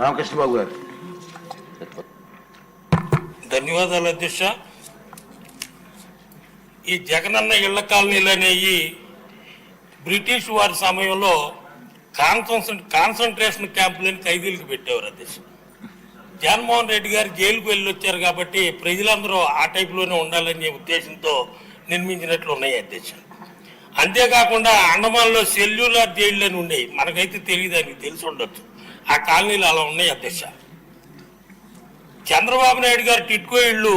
రామకృష్ణ బాబు గారు. ధన్యవాదాలు అధ్యక్ష. ఈ జగనన్న ఇళ్ళ కాలనీలు అనేవి బ్రిటిష్ వారి సమయంలో కాన్సన్ కాన్సన్ట్రేషన్ క్యాంపులని ఖైదీలకు పెట్టేవారు అధ్యక్ష. జగన్మోహన్ రెడ్డి గారు జైలుకు వెళ్ళి వచ్చారు కాబట్టి ప్రజలందరూ ఆ టైపులోనే ఉండాలనే ఉద్దేశంతో నిర్మించినట్లు ఉన్నాయి అధ్యక్ష. అంతేకాకుండా అండమాన్లో సెల్యులార్ జైళ్ళు అని ఉన్నాయి. మనకైతే తెలియదు అని తెలిసి ఉండొచ్చు. ఆ కాలనీలు అలా ఉన్నాయి అధ్యక్ష చంద్రబాబు నాయుడు గారు టిట్కో ఇళ్ళు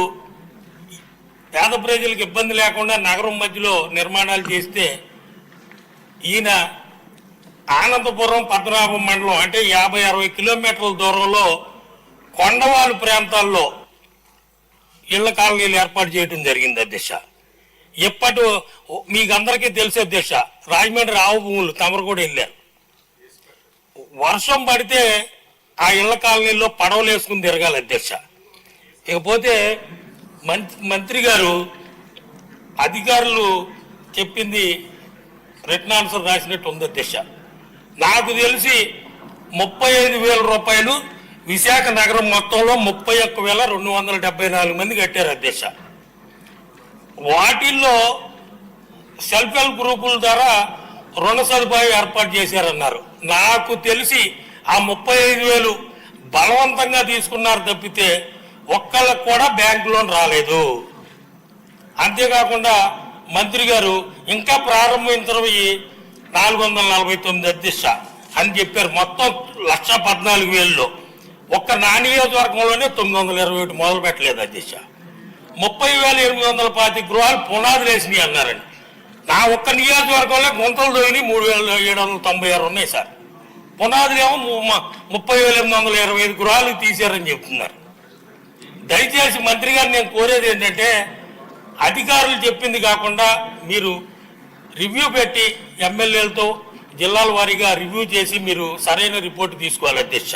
పేద ప్రజలకు ఇబ్బంది లేకుండా నగరం మధ్యలో నిర్మాణాలు చేస్తే ఈయన ఆనందపురం పద్మనాభం మండలం అంటే యాభై అరవై కిలోమీటర్ల దూరంలో కొండవాలు ప్రాంతాల్లో ఇళ్ళ కాలనీలు ఏర్పాటు చేయడం జరిగింది అధ్యక్ష ఇప్పటి మీకు అందరికీ తెలిసే అధ్యక్ష రాజమండ్రి ఆవు భూములు తమరు కూడా వెళ్ళారు. వర్షం పడితే ఆ ఇళ్ళ కాలనీలో పడవలు వేసుకుని తిరగాలి అధ్యక్ష. ఇకపోతే మంత్రి మంత్రి గారు అధికారులు చెప్పింది రిటర్న్ ఆన్సర్ రాసినట్టు ఉంది అధ్యక్ష. నాకు తెలిసి ముప్పై ఐదు వేల రూపాయలు విశాఖ నగరం మొత్తంలో ముప్పై ఒక్క వేల రెండు వందల డెబ్బై నాలుగు మంది కట్టారు అధ్యక్ష. వాటిల్లో సెల్ఫ్ హెల్ప్ గ్రూపుల ద్వారా రుణ సదుపాయం ఏర్పాటు చేశారన్నారు. నాకు తెలిసి ఆ ముప్పై ఐదు వేలు బలవంతంగా తీసుకున్నారు తప్పితే ఒక్కళ్ళకు కూడా బ్యాంక్ లోన్ రాలేదు. అంతేకాకుండా మంత్రి గారు ఇంకా ప్రారంభించబోయి నాలుగు వందల నలభై తొమ్మిది అధ్యక్ష అని చెప్పారు. మొత్తం లక్ష పద్నాలుగు వేలలో. ఒక్క నా నియోజకవర్గంలోనే తొమ్మిది వందల ఇరవై ఒకటి మొదలు పెట్టలేదు అధ్యక్ష. ముప్పై వేల ఎనిమిది వందల పాతి గృహాలు పునాదులు వేసినాయి అన్నారండి. నా ఒక్క నియోజకవర్గంలో గుంతలు దోయిని మూడు వేల ఏడు వందల తొంభై ఆరు ఉన్నాయి సార్. పునాదులేమో ము- ముప్పై వేల ఎనిమిది వందల ఇరవై ఐదు గృహాలు తీశారని చెప్తున్నారు. దయచేసి మంత్రి గారు నేను కోరేది ఏంటంటే అధికారులు చెప్పింది కాకుండా మీరు రివ్యూ పెట్టి ఎమ్మెల్యేలతో జిల్లాల వారీగా రివ్యూ చేసి మీరు సరైన రిపోర్ట్ తీసుకోవాలి అధ్యక్ష.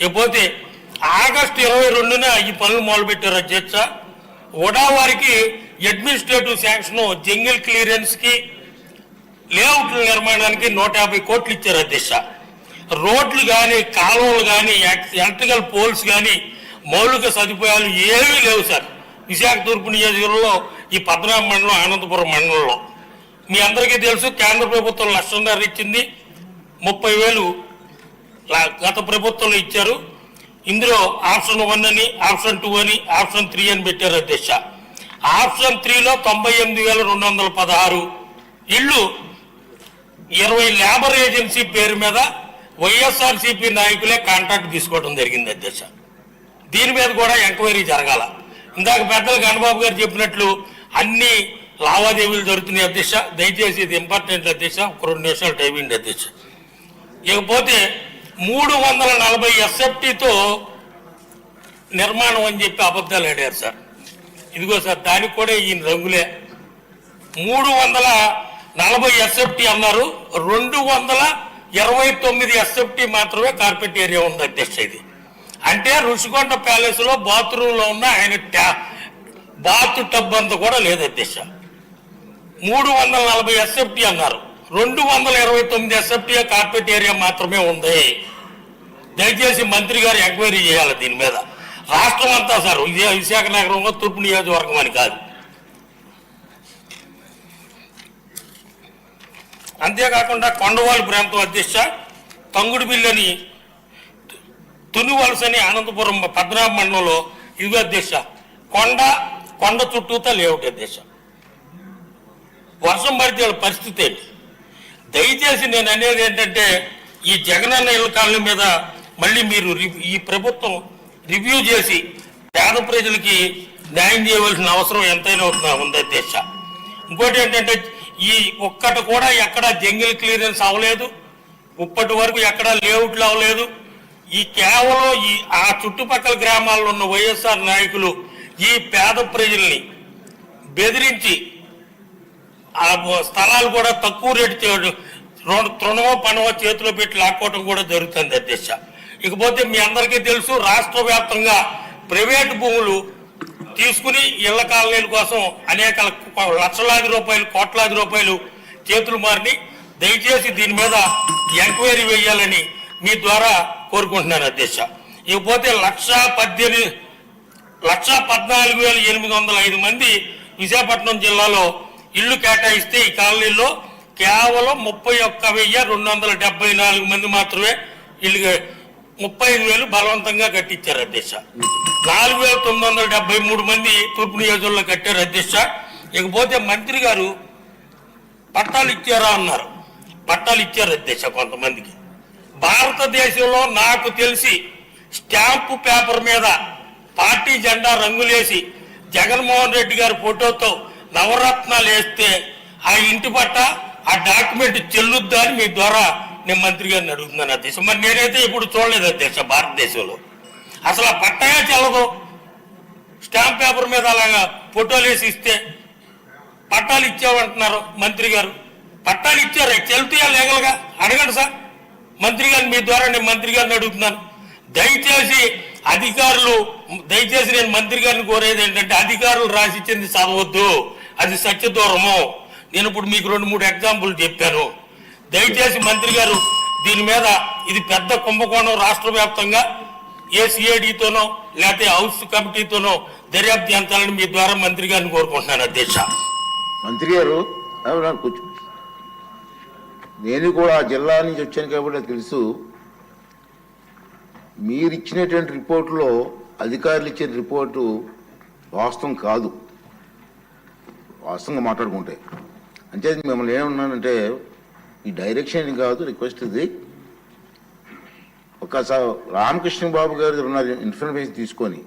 ఇకపోతే ఆగస్టు ఇరవై రెండున ఈ పనులు మొదలుపెట్టారు అధ్యక్ష. ఉడా వారికి అడ్మినిస్ట్రేటివ్ శాంక్షన్ జంగిల్ క్లియరెన్స్కి లేఅవుట్ల నిర్మాణానికి నూట యాభై కోట్లు ఇచ్చారు అధ్యక్ష. రోడ్లు కానీ కాలువలు కానీ ఎలక్ట్రికల్ పోల్స్ కానీ మౌలిక సదుపాయాలు ఏమీ లేవు సార్. విశాఖ తూర్పు నియోజకవర్గంలో ఈ పద్మనాభ మండలం ఆనందపురం మండలంలో. మీ అందరికీ తెలుసు కేంద్ర ప్రభుత్వం లక్షన్నర ఇచ్చింది. ముప్పై వేలు గత ప్రభుత్వంలో ఇచ్చారు. ఇందులో ఆప్షన్ వన్ అని ఆప్షన్ టూ అని ఆప్షన్ త్రీ అని పెట్టారు అధ్యక్ష. ఆప్షన్ త్రీలో తొంభై ఎనిమిది వేల రెండు వందల పదహారు. ఇళ్ళు ఇరవై లేబర్ ఏజెన్సీ పేరు మీద వైఎస్ఆర్సీపీ నాయకులే కాంట్రాక్ట్ తీసుకోవడం జరిగింది అధ్యక్ష. దీని మీద కూడా ఎంక్వైరీ జరగాల. ఇందాక పెద్దలు గణబాబు గారు చెప్పినట్లు అన్ని లావాదేవీలు జరుగుతున్నాయి అధ్యక్ష. దయచేసి ఇది ఇంపార్టెంట్ అధ్యక్ష. ఒక రెండు నిమిషాలు టైమింగ్ అధ్యక్ష. ఇకపోతే మూడు వందల నలభై ఎస్ఎఫ్టీతో నిర్మాణం అని చెప్పి అబద్ధాలు ఆడారు సార్. ఇదిగో సార్ దానికి కూడా ఈయన రంగులే. మూడు వందల నలభై ఎస్ఎఫ్టీ అన్నారు. రెండు వందల ఇరవై తొమ్మిది ఎస్ఎఫ్టీ మాత్రమే కార్పెట్ ఏరియా ఉంది అధ్యక్ష ఇది అంటే రుషికొండ ప్యాలెస్లో బాత్రూమ్లో ఉన్న ఆయన ట్యా బాత్ టబ్ అంత కూడా లేదు అధ్యక్ష మూడు వందల నలభై ఎస్ఎఫ్టీ అన్నారు. రెండు వందల ఇరవై తొమ్మిది ఎస్ఎఫ్టీ కార్పెట్ ఏరియా మాత్రమే ఉంది. దయచేసి మంత్రి గారు ఎంక్వైరీ చేయాలి దీని మీద. రాష్ట్రం అంతా సార్ ఇదే విశాఖ నగరంలో తూర్పు నియోజకవర్గం అని కాదు. అంతేకాకుండా కొండవాళ్ళు ప్రాంతం అధ్యక్ష తంగుడు తుని తునివలసని అనంతపురం పద్మనాభ మండలంలో ఇదిగో అధ్యక్ష కొండ కొండ చుట్టూతా లేవుట అధ్యక్ష. వర్షం పడితే పరిస్థితి ఏంటి? దయచేసి నేను అనేది ఏంటంటే ఈ జగనన్న ఇళ్ళ కాలనీ మీద మళ్ళీ మీరు రి- ఈ ప్రభుత్వం రివ్యూ చేసి పేద ప్రజలకి న్యాయం చేయవలసిన అవసరం ఎంతైనా ఉందా- ఉంది అధ్యక్ష ఇంకోటి ఏంటంటే ఈ ఒక్కటి కూడా ఎక్కడ జంగిల్ క్లియరెన్స్ అవ్వలేదు. ఇప్పటి వరకు ఎక్కడ లేఅవుట్లు అవ్వలేదు. ఈ కేవలం ఈ ఆ చుట్టుపక్కల గ్రామాల్లో ఉన్న వైఎస్ఆర్ నాయకులు ఈ పేద ప్రజల్ని బెదిరించి ఆ స్థలాలు కూడా తక్కువ రేటు చేయడం తృణమో పనమో చేతిలో పెట్టి లాక్కోవడం కూడా జరుగుతుంది అధ్యక్ష ఇకపోతే మీ అందరికీ తెలుసు రాష్ట్ర వ్యాప్తంగా ప్రైవేట్ భూములు తీసుకుని ఇళ్ళ కాలనీల కోసం అనేక లక్షలాది రూపాయలు కోట్లాది రూపాయలు చేతులు మారిని. దయచేసి దీని మీద ఎంక్వైరీ వేయాలని మీ ద్వారా కోరుకుంటున్నాను అధ్యక్ష ఇకపోతే లక్ష పద్దెనిమిది లక్ష పద్నాలుగు వేల ఎనిమిది వందల ఐదు మంది విశాఖపట్నం జిల్లాలో ఇల్లు కేటాయిస్తే ఈ కాలనీలో కేవలం ముప్పై ఒక్క వెయ్యి రెండు వందల డెబ్బై నాలుగు మంది మాత్రమే ఇల్లు ముప్పై ఐదు వేలు బలవంతంగా కట్టించారు అధ్యక్ష. నాలుగు వేల తొమ్మిది వందల డెబ్బై మూడు మంది తూర్పు నియోజకవర్గంలో కట్టారు అధ్యక్ష. ఇకపోతే మంత్రి గారు పట్టాలు ఇచ్చారా అన్నారు. పట్టాలు ఇచ్చారు అధ్యక్ష కొంతమందికి. భారతదేశంలో నాకు తెలిసి స్టాంపు పేపర్ మీద పార్టీ జెండా రంగులేసి జగన్మోహన్ రెడ్డి గారి ఫోటోతో నవరత్నాలు వేస్తే ఆ ఇంటి పట్ట ఆ డాక్యుమెంట్ చెల్లుద్దా అని మీ ద్వారా నేను మంత్రి గారిని అడుగుతున్నాను. అధ్యక్ష మరి నేనైతే ఇప్పుడు చూడలేదు అధ్యక్ష భారతదేశంలో. అసలు ఆ పట్టాయా చెల్లదు? స్టాంప్ పేపర్ మీద అలాగా ఫోటోలు వేసి ఇస్తే పట్టాలు ఇచ్చామంటున్నారు మంత్రి గారు. పట్టాలు ఇచ్చారు. చెల్లుతాయా లేగలుగా? అడగండి సార్. మంత్రి గారిని మీ ద్వారా నేను మంత్రి గారిని అడుగుతున్నాను. దయచేసి అధికారులు దయచేసి నేను మంత్రి గారిని కోరేది ఏంటంటే అధికారులు రాసిచ్చింది చదవద్దు. అది సత్యదూరము నేను ఇప్పుడు మీకు రెండు మూడు ఎగ్జాంపుల్ చెప్పాను. దయచేసి మంత్రి గారు దీని మీద ఇది పెద్ద కుంభకోణం రాష్ట్ర వ్యాప్తంగా ఏ సిఐడితోనో లేకపోతే హౌస్ కమిటీతోనో దర్యాప్తు చేయించాలని మీ ద్వారా మంత్రి గారిని కోరుకుంటున్నాను అధ్యక్ష. మంత్రి గారు నేను కూడా ఆ జిల్లా నుంచి వచ్చాను కాబట్టి తెలుసు. మీరు ఇచ్చినటువంటి రిపోర్టులో అధికారులు ఇచ్చిన రిపోర్టు వాస్తవం కాదు. వాస్తవంగా మాట్లాడుకుంటే. అంటే మిమ్మల్ని ఏమన్నానంటే ఈ డైరెక్షన్ కాదు రిక్వెస్ట్ ఇది. ఒకసారి రామకృష్ణ బాబు గారి ఉన్న ఇన్ఫర్మేషన్ తీసుకొని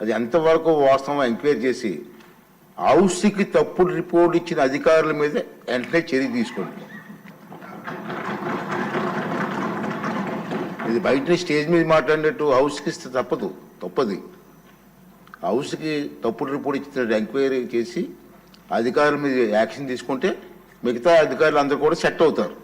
అది ఎంతవరకు వాస్తవం ఎంక్వైరీ చేసి హౌస్కి తప్పుడు రిపోర్ట్ ఇచ్చిన అధికారుల మీద వెంటనే చర్య తీసుకోండి. ఇది బయట స్టేజ్ మీద మాట్లాడినట్టు హౌస్కి ఇస్తే తప్పదు తప్పది. హౌస్కి తప్పుడు రిపోర్ట్ ఇచ్చిన ఎంక్వైరీ చేసి అధికారుల మీద యాక్షన్ తీసుకుంటే మిగతా అధికారులు అందరూ కూడా సెట్ అవుతారు.